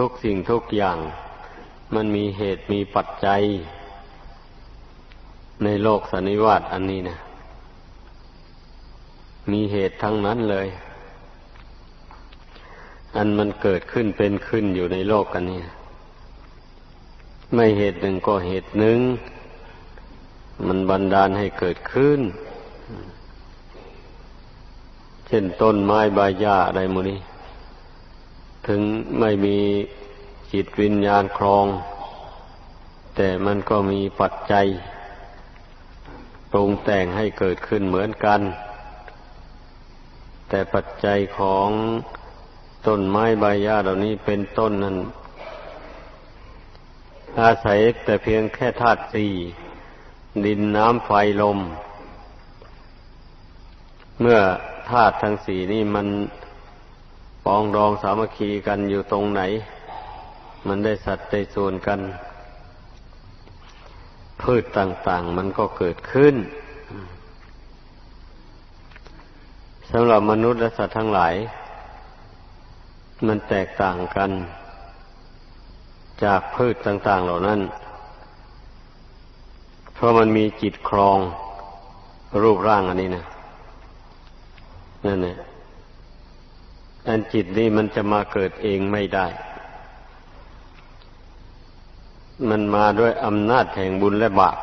ทุกสิ่งทุกอย่าง มันมีเหตุมีปัจจัย ในโลกสันนิวาตอันนี้นะมีเหตุทั้งนั้นเลย อันมันเกิดขึ้นเป็นขึ้นอยู่ในโลกกันนี่ไม่เหตุหนึ่งก็เหตุหนึ่ง มันบันดาลให้เกิดขึ้น เช่นต้นไม้ใบหญ้าอะไรมูนี้ ถึงไม่มีจิตวิญญาณครอง แต่มันก็มีปัจจัยปรุงแต่งให้เกิดขึ้นเหมือนกัน แต่ปัจจัยของต้นไม้ใบหญ้าเหล่านี้เป็นต้นนั้น อาศัยแต่เพียงแค่ธาตุสี่ดินน้ำไฟลม เมื่อธาตุทั้งสี่นี่มัน ปองรองสามัคคีกันอยู่ตรงไหน มันได้สัตว์ได้ส่วนกัน พืชต่าง ๆ มันก็เกิดขึ้นสำหรับมนุษย์และสัตว์ทั้งหลาย มันแตกต่างกัน จากพืชต่าง ๆ เหล่านั้น เพราะมันมีจิตครองรูปร่างอันนี้นะนั่นแหละ อันจิตนี้มันจะมาเกิดเองไม่ได้ มันมาด้วยอำนาจแห่งบุญและบาป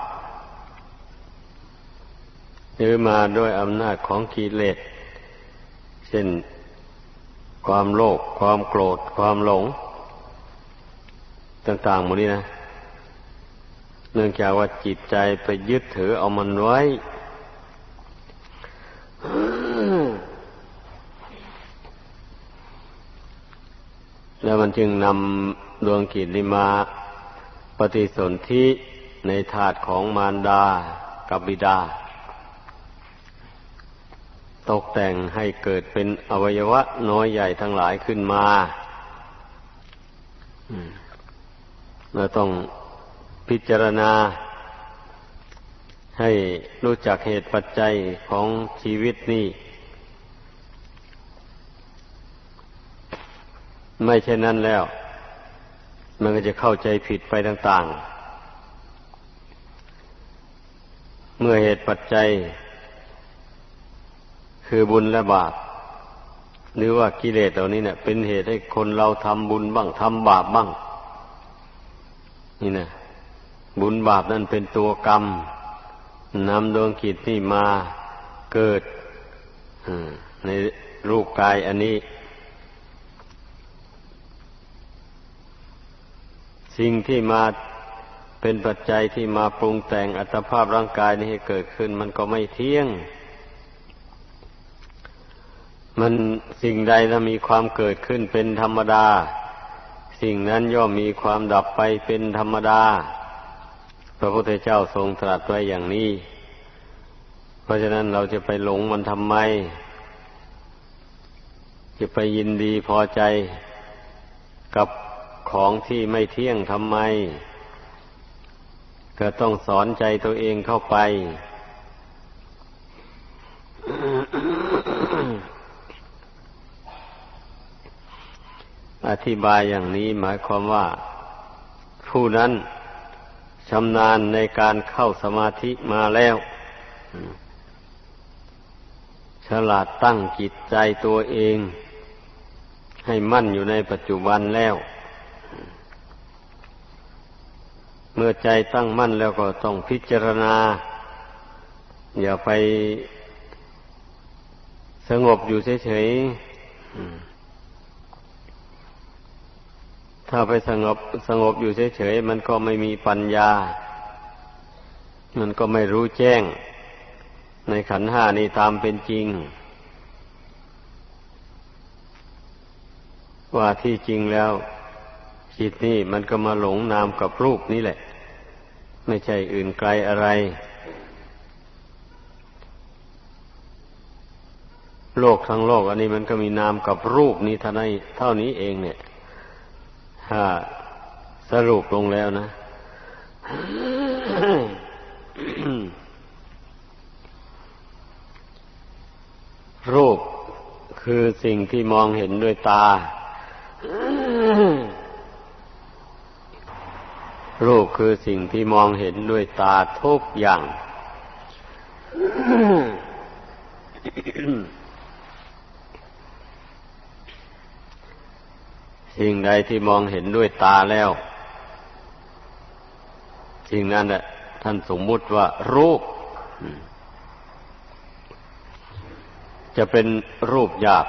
หรือมาด้วยอำนาจของกิเลสเช่นความโลภความโกรธ ความหลง ต่างๆหมดนี้นะ เนื่องจากว่าจิตใจไปยึดถือเอามันไว้แล้ว มันจึงนำดวงกิจนี้มาปฏิสนธิในถาดของมารดากับบิดา ตกแต่งให้เกิดเป็นอวัยวะน้อยใหญ่ทั้งหลายขึ้นมาเราต้องพิจารณา ให้รู้จักเหตุปัจจัยของชีวิตนี้ ไม่เช่นนั้นแล้ว มันก็จะเข้าใจผิดไปต่าง ๆ เมื่อเหตุปัจจัย คือบุญและบาป หรือว่ากิเลสเหล่านี้เนี่ย เป็นเหตุให้คนเราทำบุญบ้างทำบาปบ้าง นี่นะบุญบาปนั่นเป็นตัวกรรมนำดวงกิจที่มาเกิดในรูปกายอันนี้ สิ่งที่มาเป็นปัจจัยที่มาปรุงแต่งอัตภาพร่างกายนี้ให้เกิดขึ้น มันก็ไม่เที่ยง มันสิ่งใดถ้ามีความเกิดขึ้นเป็นธรรมดา สิ่งนั้นย่อมมีความดับไปเป็นธรรมดา พระพุทธเจ้าทรงตรัสไว้อย่างนี้ เพราะฉะนั้นเราจะไปหลงมันทำไม จะไปยินดีพอใจกับ ของที่ไม่เที่ยงทำไม ก็ต้องสอนใจตัวเองเข้าไป อธิบายอย่างนี้หมายความว่า ผู้นั้นชำนาญในการเข้าสมาธิมาแล้ว ฉลาดตั้งจิตใจตัวเอง ให้มั่นอยู่ในปัจจุบันแล้ว เมื่อใจตั้งมั่นแล้วก็ต้องพิจารณา อย่าไปสงบอยู่เฉยๆ ถ้าไปสงบสงบอยู่เฉยๆ มันก็ไม่มีปัญญา มันก็ไม่รู้แจ้ง ในขันห้านี้ตามเป็นจริง ว่าที่จริงแล้วจิตนี่มันก็มาหลงนามกับรูปนี่แหละ ไม่ใช่อื่นไกลอะไร โลกทั้งโลก อันนี้มันก็มีนามกับรูปนี้เท่านี้เท่านี้เองเนี่ยถ้าสรุปลงแล้วนะ รูปคือสิ่งที่มองเห็นด้วยตา รูปคือสิ่งที่มองเห็นด้วยตาทุกอย่าง สิ่งใดที่มองเห็นด้วยตาแล้ว สิ่งนั้นแหละท่านสมมุติว่ารูป จะเป็นรูปหยาบ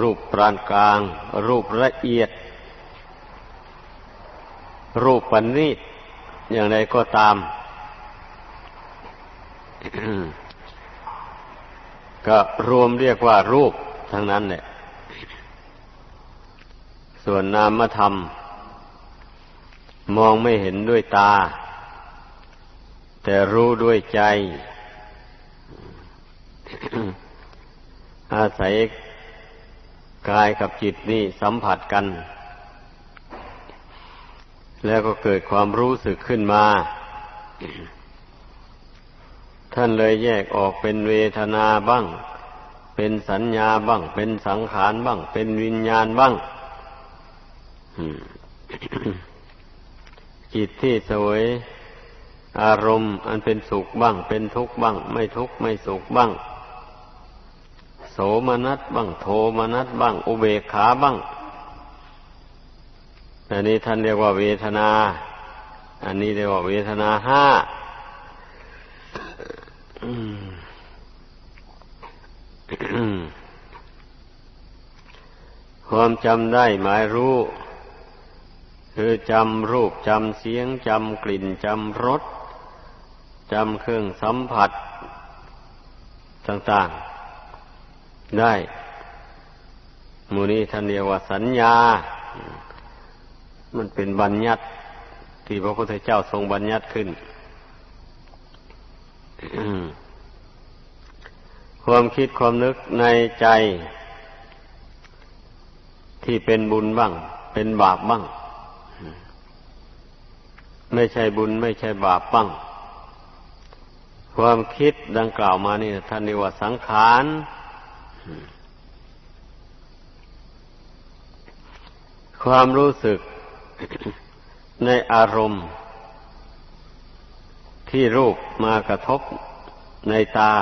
รูปปานกลาง รูปละเอียด รูปปณิตอย่างไรก็ตาม ก็รวมเรียกว่ารูปทั้งนั้นแหละส่วนนามธรรม มองไม่เห็นด้วยตา แต่รู้ด้วยใจ อาศัยกายกับจิตนี่สัมผัสกัน แล้วก็เกิดความรู้สึกขึ้นมา ท่านเลยแยกออกเป็นเวทนาบ้าง เป็นสัญญาบ้าง เป็นสังขารบ้าง เป็นวิญญาณบ้างจิตที่สวยอารมณ์อันเป็นสุขบ้าง เป็นทุกข์บ้าง ไม่ทุกข์ไม่สุขบ้าง โสมนัสบ้าง โทมนัสบ้าง อุเบกขาบ้าง อันนี้ท่านเรียกว่าเวทนา อันนี้เรียกว่าเวทนาห้าความจำได้หมายรู้ คือจำรูปจำเสียงจำกลิ่นจำรสจำเครื่องสัมผัส ต่างๆ ได้มูนี้ท่านเรียกว่าสัญญา มันเป็นบัญญัติที่พระพุทธเจ้าทรงบัญญัติขึ้น ความคิดความนึกในใจที่เป็นบุญบ้าง เป็นบาปบ้าง ไม่ใช่บุญไม่ใช่บาปบ้าง ความคิดดังกล่าวมานี่ท่านเรียกว่าสังขารความรู้สึก ในอารมณ์ที่รูปมากระทบในตา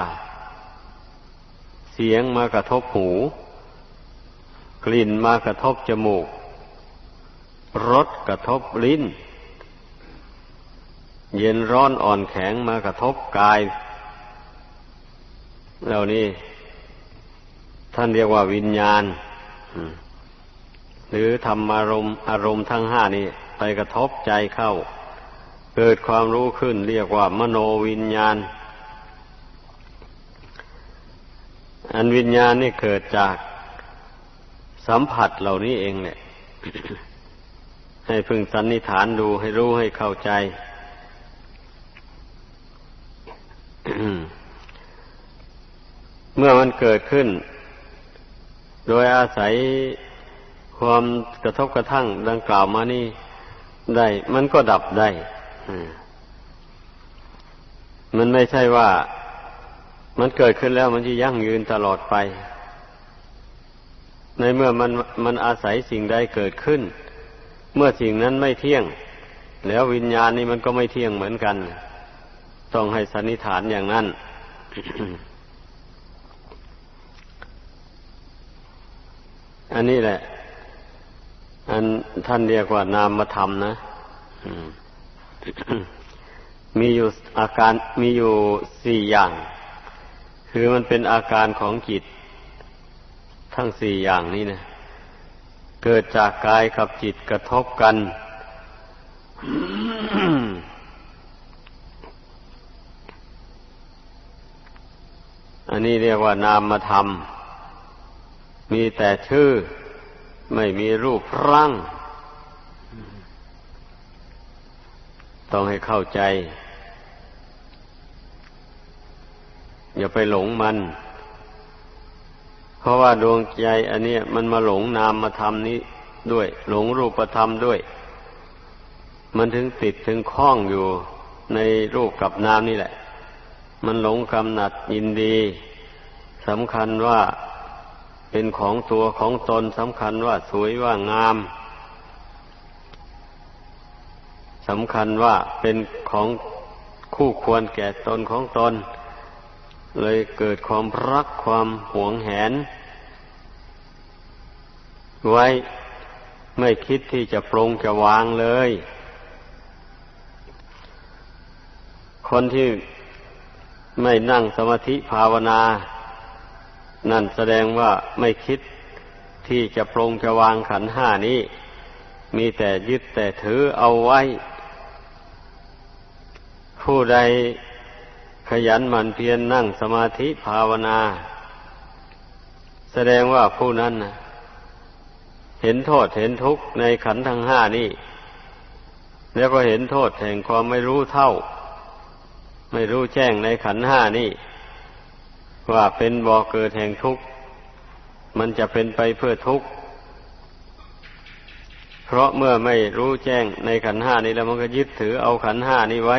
เสียงมากระทบหู กลิ่นมากระทบจมูก รสกระทบลิ้น เย็นร้อนอ่อนแข็งมากระทบกาย เหล่านี้ท่านเรียกว่าวิญญาณ หรือธรรมอารมณ์อารมณ์ทั้งห้านี้ไปกระทบใจเข้า เกิดความรู้ขึ้นเรียกว่ามโนวิญญาณ อันวิญญาณนี่เกิดจากสัมผัสเหล่านี้เองเนี่ยให้พึงสันนิฐานดูให้รู้ให้เข้าใจเมื่อมันเกิดขึ้น โดยอาศัย ความกระทบกระทั่งดังกล่าวมานี่ได้ มันก็ดับได้มันไม่ใช่ว่ามันเกิดขึ้นแล้วมันจะยั่งยืนตลอดไป ในเมื่อมันมันอาศัยสิ่งใดเกิดขึ้น เมื่อสิ่งนั้นไม่เที่ยง แล้ววิญญาณนี่มันก็ไม่เที่ยงเหมือนกัน ต้องให้สันนิษฐานอย่างนั้นอันนี้แหละ อันท่านเรียกว่านามธรรมนะมีอยู่อาการมีอยู่สี่อย่าง คือมันเป็นอาการของจิต ทั้งสี่อย่างนี้นะเกิดจากกายกับจิตกระทบกัน อันนี้เรียกว่านามธรรม มีแต่ชื่อ ไม่มีรูปร่าง ต้องให้เข้าใจ อย่าไปหลงมัน เพราะว่าดวงใจอันนี้มันมาหลงนามมาทำนี้ด้วย หลงรูปธรรมด้วย มันถึงติดถึงคล้องอยู่ในรูปกับนามนี่แหละ มันหลงกำหนัดยินดีสำคัญว่า เป็นของตัวของตนสำคัญว่าสวยว่างามสำคัญว่าเป็นของคู่ควรแก่ตนของตน เลยเกิดความรักความหวงแหน ไว้ไม่คิดที่จะปรงจะวางเลย คนที่ไม่นั่งสมาธิภาวนา นั่นแสดงว่าไม่คิดที่จะปรงจะวางขันห้านี้ มีแต่ยึดแต่ถือเอาไว้ ผู้ใดขยันหมั่นเพียรนนั่งสมาธิภาวนา แสดงว่าผู้นั้นเห็นโทษเห็นทุกข์ในขันทั้งห้านี้แล้วก็เห็นโทษแห่งความไม่รู้เท่า ไม่รู้แจ้งในขันห้านี้ ว่าเป็นบ่อเกิดแห่งทุกข์ มันจะเป็นไปเพื่อทุกข์ เพราะเมื่อไม่รู้แจ้งในขันห้านี้แล้วมันก็ยึดถือเอาขันห้านี้ไว้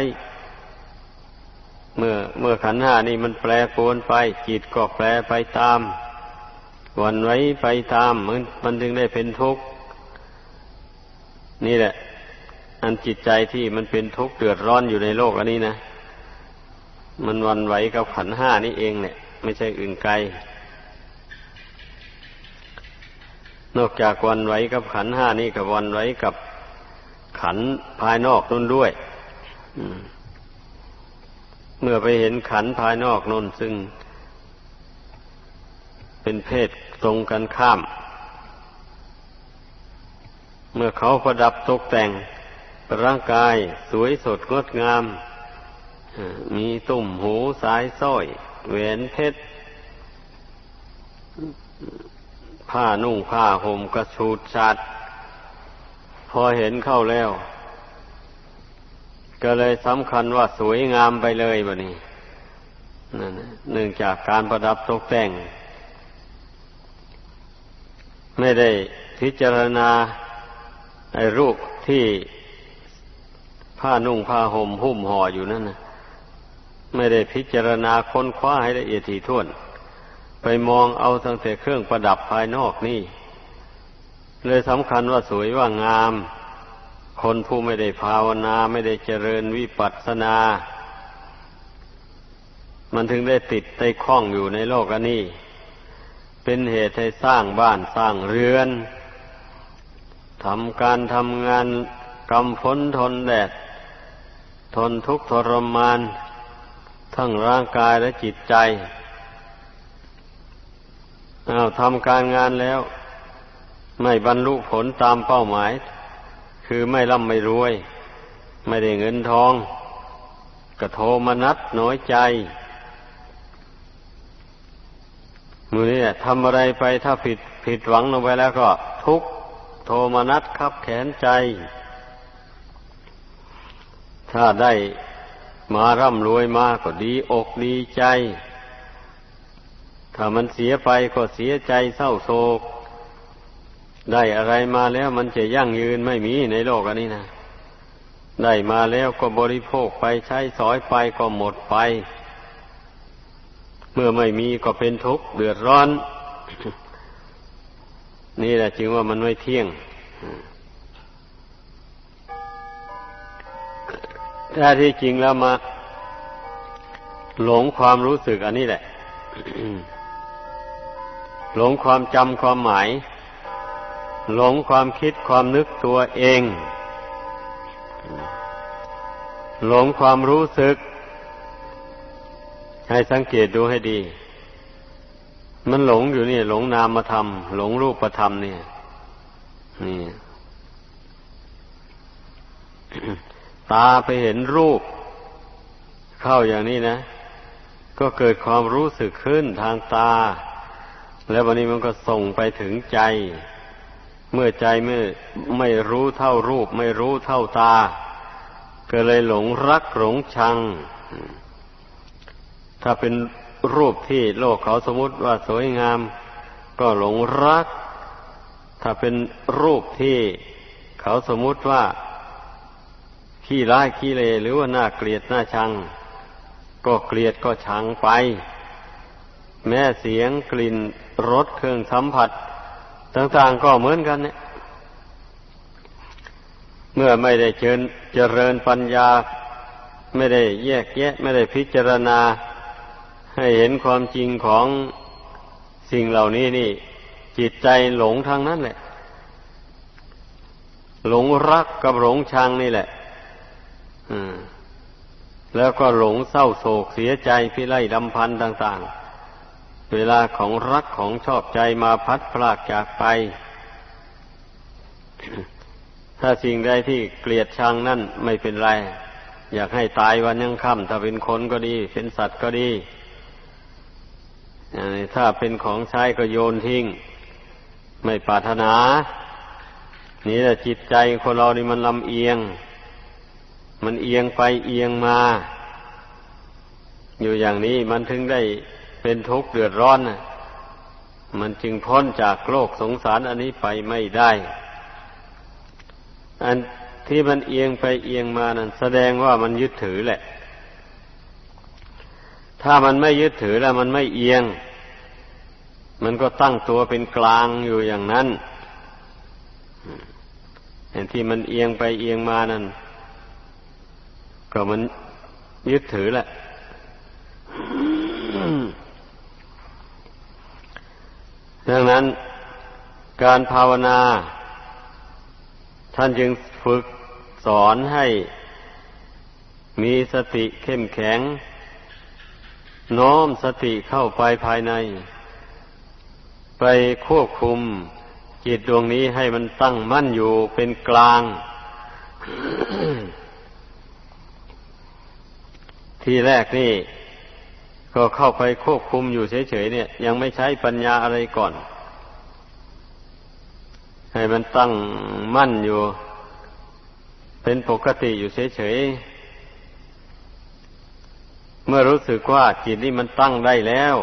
เมื่อเมื่อขันห้านี้มันแปรปรวนไป จิตก็แปรไปตามวันไว้ไปตามมันมันถึงได้เป็นทุกข์ นี่แหละ อันจิตใจที่มันเป็นทุกข์เดือดร้อนอยู่ในโลกอันนี้นะมันวันไหวกับขันห้านี่เองเนี่ย ไม่ใช่อื่นไกล นอกจากวันไหวกับขันห้านี่กับวันไหวกับขันภายนอกนั่นด้วยเมื่อไปเห็นขันภายนอกนุ่นซึ่ง เป็นเพศตรงกันข้าม เมื่อเขาประดับตกแต่งร่างกายสวยสดงดงาม มีตุ่มหูสายสร้อย แหวนเพชร ผ้านุ่งผ้าห่มกระชูดชัดพอเห็นเข้าแล้ว ก็เลยสำคัญว่าสวยงามไปเลยบะนี้นั่นเนื่องจากการประดับตกแต่ง ไม่ได้พิจารณาไอ้รูปที่ผ้านุ่งผ้าห่มหุ้มห่ออยู่นั่นนะ ไม่ได้พิจารณาค้นคว้าให้ละเอียดถี่ถ้วน ไปมองเอาตั้งแต่เครื่องประดับภายนอกนี่ เลยสำคัญว่าสวยว่างาม คนผู้ไม่ได้ภาวนาไม่ได้เจริญวิปัสสนา มันถึงได้ติดได้คล้องอยู่ในโลกอันนี้ เป็นเหตุให้สร้างบ้านสร้างเรือนทำการทำงานกำพ้นทนแดด ทนทุกข์ทรมาน ทั้งร่างกายและจิตใจอาทำการงานแล้ว ไม่บรรลุผลตามเป้าหมาย คือไม่ร่ำไม่รวย ไม่ได้เงินทองกระโทมนัดน้อยใจมือนี้ทำอะไรไปถ้าผิดผิดหวังลงไปแล้วก็ทุกโทมนัสคับแขนใจ ถ้าได้ มาร่ำรวยมาก็ดีอกดีใจ ถ้ามันเสียไปก็เสียใจเศร้าโศก ได้อะไรมาแล้วมันจะยั่งยืนไม่มีในโลกอันนี้นะ ได้มาแล้วก็บริโภคไปใช้สอยไปก็หมดไป เมื่อไม่มีก็เป็นทุกข์เดือดร้อน นี่แหละจึงว่ามันไม่เที่ยง ถ้าที่จริงแล้วมา หลงความรู้สึกอันนี้แหละ หลงความจำความหมาย หลงความคิดความนึกตัวเอง หลงความรู้สึก ให้สังเกตดูให้ดี มันหลงอยู่นี่ หลงนามธรรม หลงรูปธรรมเนี่ยนี่ ตาไปเห็นรูป เข้าอย่างนี้นะ ก็เกิดความรู้สึกขึ้นทางตา แล้ววันนี้มันก็ส่งไปถึงใจ เมื่อใจไม่ไม่รู้เท่ารูป ไม่รู้เท่าตา ก็เลยหลงรักหลงชัง ถ้าเป็นรูปที่โลกเขาสมมติว่าสวยงาม ก็หลงรัก ถ้าเป็นรูปที่เขาสมมติว่า ขี้ร้ายขี้เลหรือว่าน่าเกลียดน่าชัง ก็เกลียดก็ชังไป แม้เสียงกลิ่นรสเครื่องสัมผัส ต่างๆก็เหมือนกันเนี่ย เมื่อไม่ได้เจริญเจริญปัญญา ไม่ได้แยกแยะ ไม่ได้พิจารณา ให้เห็นความจริงของสิ่งเหล่านี้นี่ จิตใจหลงทางนั้นแหละ หลงรักกับหลงชังนี่แหละ แล้วก็หลงเศร้าโศกเสียใจพิไรดำพันธ์ต่าง ๆ เวลาของรักของชอบใจมาพัดพลากจากไป ถ้าสิ่งใดที่เกลียดชังนั่นไม่เป็นไร อยากให้ตายวันยังค่ำถ้าเป็นคนก็ดี เป็นสัตว์ก็ดี ถ้าเป็นของใช้ก็โยนทิ้ง ไม่ปรารถนา นี่แหละจิตใจคนเรานี่มันลำเอียง มันเอียงไปเอียงมา อยู่อย่างนี้มันถึงได้เป็นทุกข์เดือดร้อนนะมันจึงพ้นจากโลกสงสารอันนี้ไปไม่ได้ อันที่มันเอียงไปเอียงมานั้นแสดงว่ามันยึดถือแหละ ถ้ามันไม่ยึดถือแล้วมันไม่เอียง มันก็ตั้งตัวเป็นกลางอยู่อย่างนั้นเห็นที่มันเอียงไปเอียงมานั่น ก็มันยึดถือแหละดังนั้นการภาวนา ท่านจึงฝึกสอนให้มีสติเข้มแข็ง น้อมสติเข้าไปภายใน ไปควบคุมจิตดวงนี้ให้มันตั้งมั่นอยู่เป็นกลาง ทีแรกนี่ ก็เข้าไปควบคุมอยู่เฉยๆเนี่ย ยังไม่ใช้ปัญญาอะไรก่อน ให้มันตั้งมั่นอยู่ เป็นปกติอยู่เฉยๆเมื่อรู้สึกว่าจิตนี่มันตั้งได้แล้ว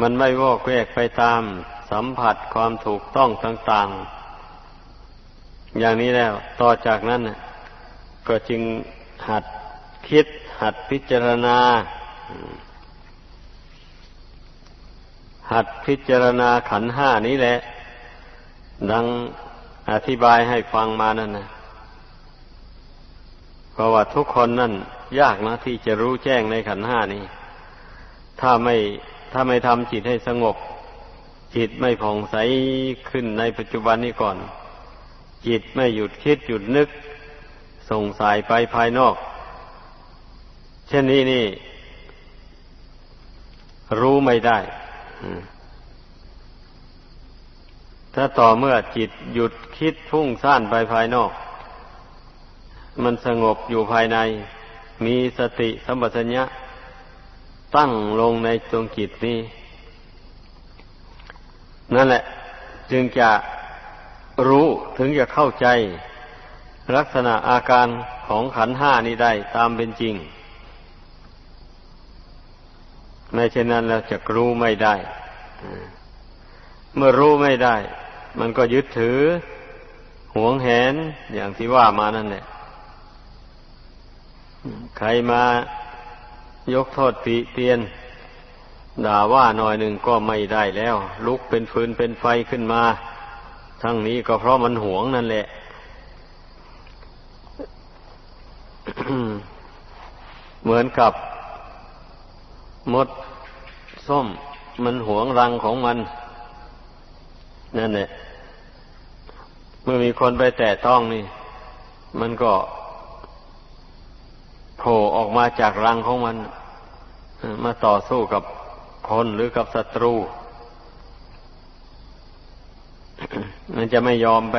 มันไม่วอกแวกไปตามสัมผัสความถูกต้องต่างๆ อย่างนี้แล้ว ต่อจากนั้นก็จึงหัดคิด หัดพิจารณา หัดพิจารณาขันห้านี้แหละ ดังอธิบายให้ฟังมานั่นนะเพราะว่าทุกคนนั่น ยากนะที่จะรู้แจ้งในขันห้านี้ ถ้าไม่ถ้าไม่ทำจิตให้สงบ จิตไม่ผ่องใสขึ้นในปัจจุบันนี้ก่อน จิตไม่หยุดคิดหยุดนึกส่งสายไปภายนอก ช่นนี้นี่ รู้ไม่ได้ ถ้าต่อเมื่อจิตหยุดคิดพุ่งซ่านไปภายนอก มันสงบอยู่ภายใน มีสติสัมปชัญญะ ตั้งลงในดวงจิตนี้ นั่นแหละ จึงจะรู้ถึงจะเข้าใจ ลักษณะอาการของขันห้านี้ได้ตามเป็นจริง ไม่เช่นนั้นเราจะรู้ไม่ได้เมื่อรู้ไม่ได้ มันก็ยึดถือหวงแหนอย่างที่ว่ามานั่นแหละใครมายกโทษติเตียน ด่าว่าหน่อยหนึ่งก็ไม่ได้แล้ว ลุกเป็นฟืนเป็นไฟขึ้นมา ทั้งนี้ก็เพราะมันหวงนั่นแหละเหมือนกับ มดส้มมันหวงรังของมัน นั่นแหละเมื่อมีคนไปแตะต้องนี่ มันก็โผล่ออกมาจากรังของมัน มาต่อสู้กับคนหรือกับศัตรู มันจะไม่ยอมไป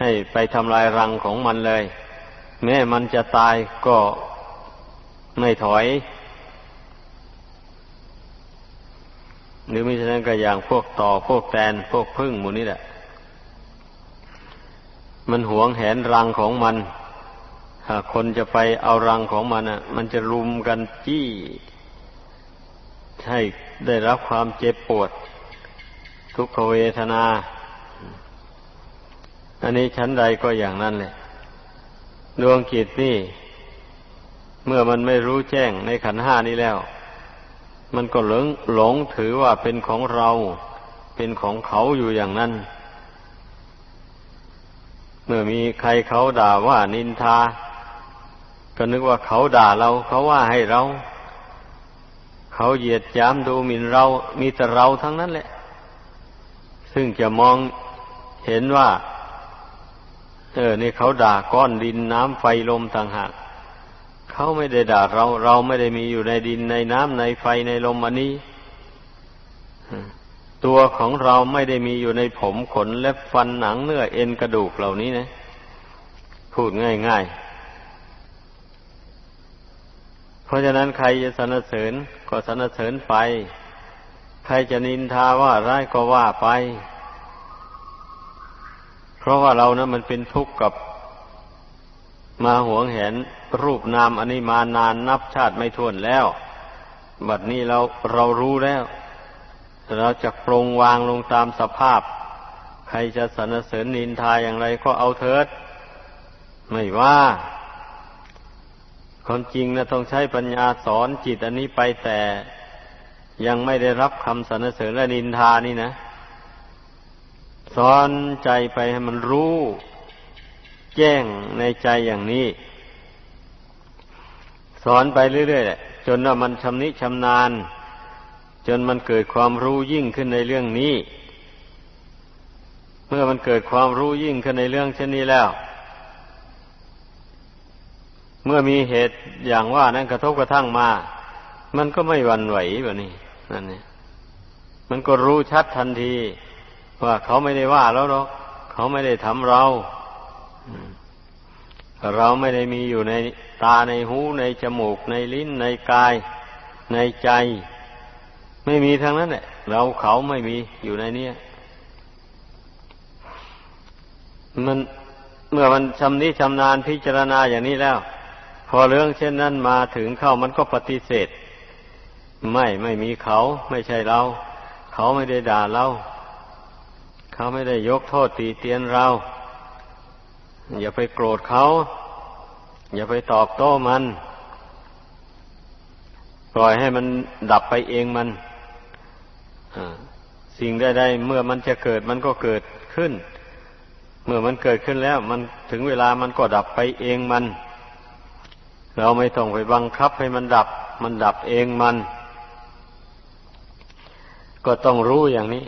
ให้ไปทำลายรังของมันเลย แม้มันจะตายก็ไม่ถอย หรือไม่ใช่นั้นก็อย่างพวกต่อพวกแตนพวกพึ่งหมูนี่แหละ มันหวงแหนรังของมันหากคนจะไปเอารังของมันอะ มันจะรุมกันจี้ให้ได้รับความเจ็บปวด ทุกขเวทนา อันนี้ชั้นใดก็อย่างนั้นเลยดวงกิจนี่ เมื่อมันไม่รู้แจ้งในขันห้านี้แล้ว มันก็หลงหลงถือว่าเป็นของเรา เป็นของเขาอยู่อย่างนั้น เมื่อมีใครเขาด่าว่านินทา ก็นึกว่าเขาด่าเราเขาว่าให้เรา เขาเหยียดย้ำดูหมิ่นเรา มีแต่เราทั้งนั้นแหละ ซึ่งจะมองเห็นว่า เออ นี่เขาด่าก้อนดินน้ำไฟลมต่างหาก เขาไม่ได้ด่าเรา เราไม่ได้มีอยู่ในดินในน้ำในไฟในลมอันนี้ ตัวของเราไม่ได้มีอยู่ในผมขนเล็บฟันหนังเนื้อเอ็นกระดูกเหล่านี้นะ พูดง่ายๆ เพราะฉะนั้นใครจะสรรเสริญก็สรรเสริญไป ใครจะนินทาว่าร้ายก็ว่าไป เพราะว่าเรานะมันเป็นทุกข์กับ มาหวงเห็นรูปนามอันนี้มานานนับชาติไม่ท้วนแล้ว บัดนี้เราเรารู้แล้ว เราจะปรงวางลงตามสภาพ ใครจะสรรเสริญนินทาอย่างไรก็เอาเถิด ไม่ว่าความจริงนะต้องใช้ปัญญาสอนจิตอันนี้ไปแต่ยังไม่ได้รับคำสรรเสริญและนินทานี่นะ สอนใจไปให้มันรู้ แจ้งในใจอย่างนี้ สอนไปเรื่อยๆแหละจนว่ามันชำนิชำนาญ จนมันเกิดความรู้ยิ่งขึ้นในเรื่องนี้ เมื่อมันเกิดความรู้ยิ่งขึ้นในเรื่องเช่นนี้แล้ว เมื่อมีเหตุอย่างว่านั้นกระทบกระทั่งมา มันก็ไม่หวั่นไหวแบบนี้นั่นเนี่ยมันก็รู้ชัดทันที ว่าเขาไม่ได้ว่าแล้วหรอกเขาไม่ได้ทำเรา เราไม่ได้มีอยู่ในตาในหูในจมูกในลิ้นในกาย ในใจ ไม่มีทั้งนั้นแหละเราเขาไม่มีอยู่ในนี้มันเมื่อมันชำนิชำนาญพิจารณาอย่างนี้แล้ว พอเรื่องเช่นนั้นมาถึงเข้ามันก็ปฏิเสธ ไม่ไม่มีเขาไม่ใช่เรา เขาไม่ได้ด่าเรา เขาไม่ได้ยกโทษตีเตียนเรา อย่าไปโกรธเขา อย่าไปตอบโต้มัน ปล่อยให้มันดับไปเองมันสิ่งใดๆเมื่อมันจะเกิดมันก็เกิดขึ้น เมื่อมันเกิดขึ้นแล้ว มันถึงเวลามันก็ดับไปเองมัน เราไม่ต้องไปบังคับให้มันดับ มันดับเองมัน ก็ต้องรู้อย่างนี้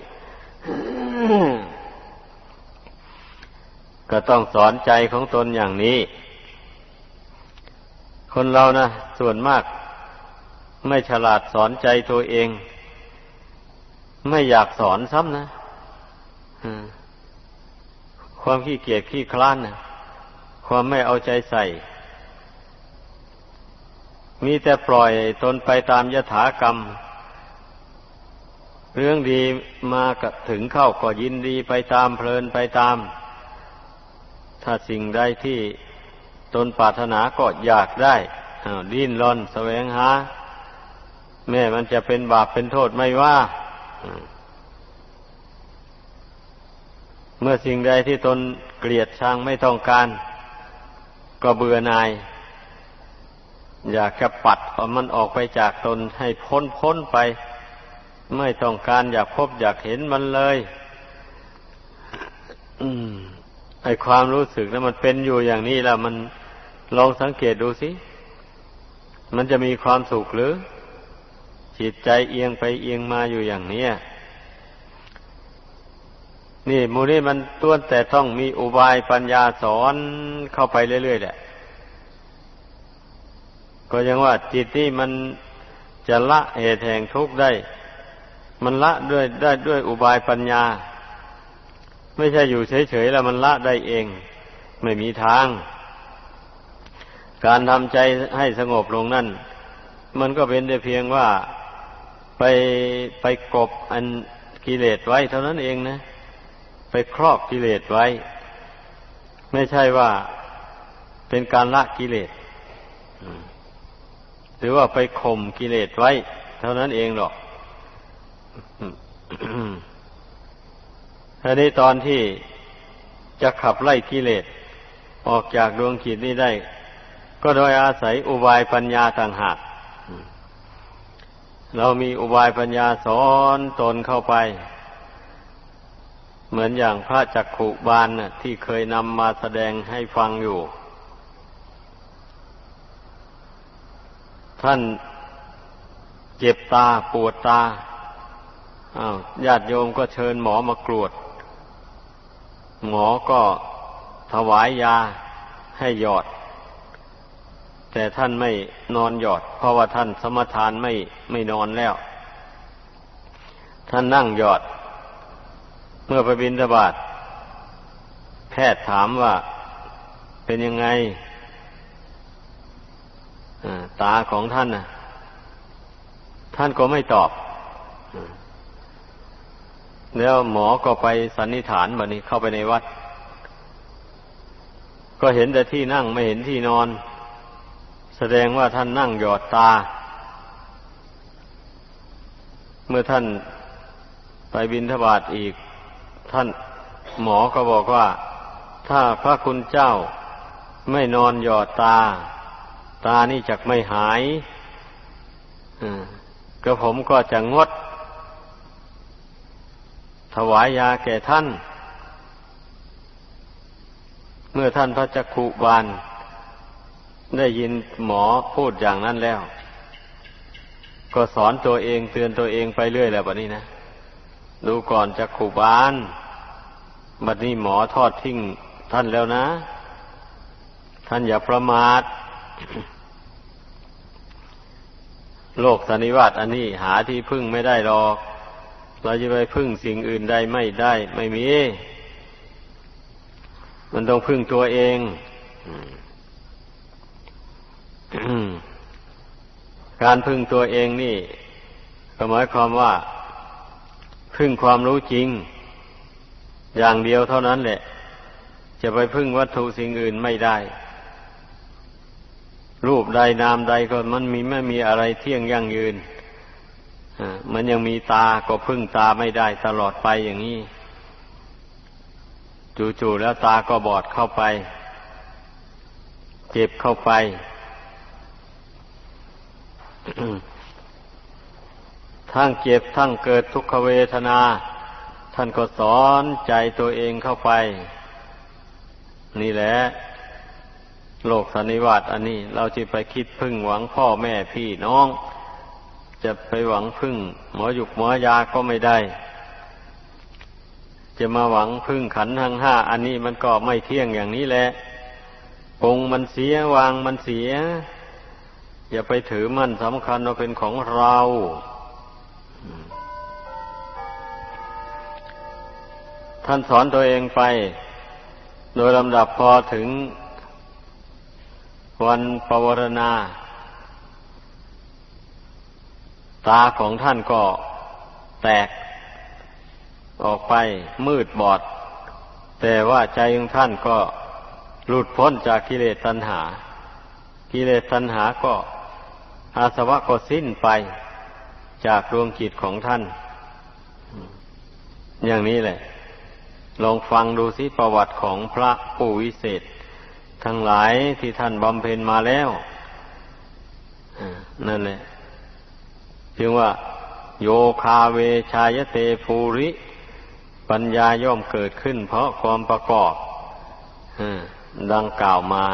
ก็ต้องสอนใจของตนอย่างนี้ คนเรานะส่วนมาก ไม่ฉลาดสอนใจตัวเอง ไม่อยากสอนซ้ำนะความขี้เกียจขี้คลานนะความไม่เอาใจใส่ มีแต่ปล่อยตนไปตามยถากรรม เรื่องดีมาถึงเข้าก็ยินดีไปตามเพลินไปตาม ถ้าสิ่งใดที่ตนปรารถนาก็อยากได้ดิ้นรนแสวงหา แม่มันจะเป็นบาปเป็นโทษไม่ว่า เมื่อสิ่งใดที่ตนเกลียดชังไม่ต้องการ ก็เบื่อนาย อยากจะปัดมันออกไปจากตนให้พ้นพ้นไป ไม่ต้องการอยากพบอยากเห็นมันเลย อืม อความรู้สึกนั้นมันเป็นอยู่อย่างนี้แล้วมันลองสังเกตดูสิ มันจะมีความสุขหรือจิตใจเอียงไปเอียงมาอยู่อย่างนี้นี่มูนี่มันต้วนแต่ต้องมีอุบายปัญญาสอนเข้าไปเรื่อยๆแหละ ก็ยังว่าจิตที่มันจะละเหตุแห่งทุกข์ได้ มันละด้วยได้ด้วยอุบายปัญญา ไม่ใช่อยู่เฉยๆแล้วมันละได้เอง ไม่มีทาง การทำใจให้สงบลงนั่น มันก็เป็นแต่เพียงว่าไปไปกบอันกิเลสไว้เท่านั้นเองนะ ไปครอบกิเลสไว้ ไม่ใช่ว่าเป็นการละกิเลสหรือว่าไปข่มกิเลสไว้ เท่านั้นเองหรอก อันนี้ตอนที่จะขับไล่กิเลสออกจากดวงขีดนี้ได้ ก็โดยอาศัยอุบายปัญญาต่างหาก เรามีอุบายปัญญาสอนตนเข้าไป เหมือนอย่างพระจักขุบาลน่ะที่เคยนำมาแสดงให้ฟังอยู่ ท่านเจ็บตาปวดตาอา้าวญาติโยมก็เชิญหมอมากรวด หมอก็ถวายยาให้หยอด แต่ท่านไม่นอนหยอด เพราะว่าท่านสมทานไม่ไม่นอนแล้ว ท่านนั่งหยอด เมื่อไปบินทบาทแพทย์ถามว่าเป็นยังไงตาของท่านน่ะท่านก็ไม่ตอบ แล้วหมอก็ไปสันนิษฐานแบบนี้เข้าไปในวัด ก็เห็นแต่ที่นั่งไม่เห็นที่นอน แสดงว่าท่านนั่งหยอดตา เมื่อท่านไปบินทบาทอีก ท่านหมอก็บอกว่า ถ้าพระคุณเจ้าไม่นอนหยอดตา ตานี่จะไม่หายก็ผมก็จะงด วายยาแก่ท่าน เมื่อท่านพระจักขุบาลได้ยินหมอพูดอย่างนั้นแล้ว ก็สอนตัวเองเตือนตัวเองไปเรื่อยแล้วแบบนี้นะ ดูก่อนจักขุบาลบัดนี้หมอทอดทิ้งท่านแล้วนะ ท่านอย่าประมาทโลกสันนิวาตอันนี้หาที่พึ่งไม่ได้หรอก เราจะไปพึ่งสิ่งอื่นใดไม่ได้ ไม่มี มันต้องพึ่งตัวเองการพึ่งตัวเองนี่ก็หมายความว่า พึ่งความรู้จริง อย่างเดียวเท่านั้นแหละ จะไปพึ่งวัตถุสิ่งอื่นไม่ได้ รูปใดนามใดก็มันมีไม่มีอะไรเที่ยงยั่งยืน มันยังมีตาก็พึ่งตาไม่ได้ตลอดไปอย่างนี้ จู่ๆแล้วตาก็บอดเข้าไป เจ็บเข้าไป ทั้งเจ็บทั้งเกิดทุกขเวทนา ท่านก็สอนใจตัวเองเข้าไป นี่แหละโลกสันนิวาตอันนี้ เราจะไปคิดพึ่งหวังพ่อแม่พี่น้อง จะไปหวังพึ่ง หมอหยุกหมอยาก็ไม่ได้ จะมาหวังพึ่งขันทั้งห้าอันนี้มันก็ไม่เที่ยงอย่างนี้แหละปงมันเสียวางมันเสีย อย่าไปถือมันสำคัญว่าเป็นของเราท่านสอนตัวเองไป โดยลำดับพอถึงวันปวารณา ตาของท่านก็แตกออกไปมืดบอด แต่ว่าใจของท่านก็หลุดพ้นจากกิเลสตัณหา กิเลสตัณหาก็อาสวะก็สิ้นไปจากดวงจิตของท่าน อย่างนี้แหละ ลองฟังดูสิประวัติของพระผู้วิเศษ ทั้งหลายที่ท่านบำเพ็ญมาแล้วนั่นแหละ จึงว่า โยคาเวชายเตภูริ ปัญญาย่อมเกิดขึ้น เพราะความประกอบดังกล่าวมา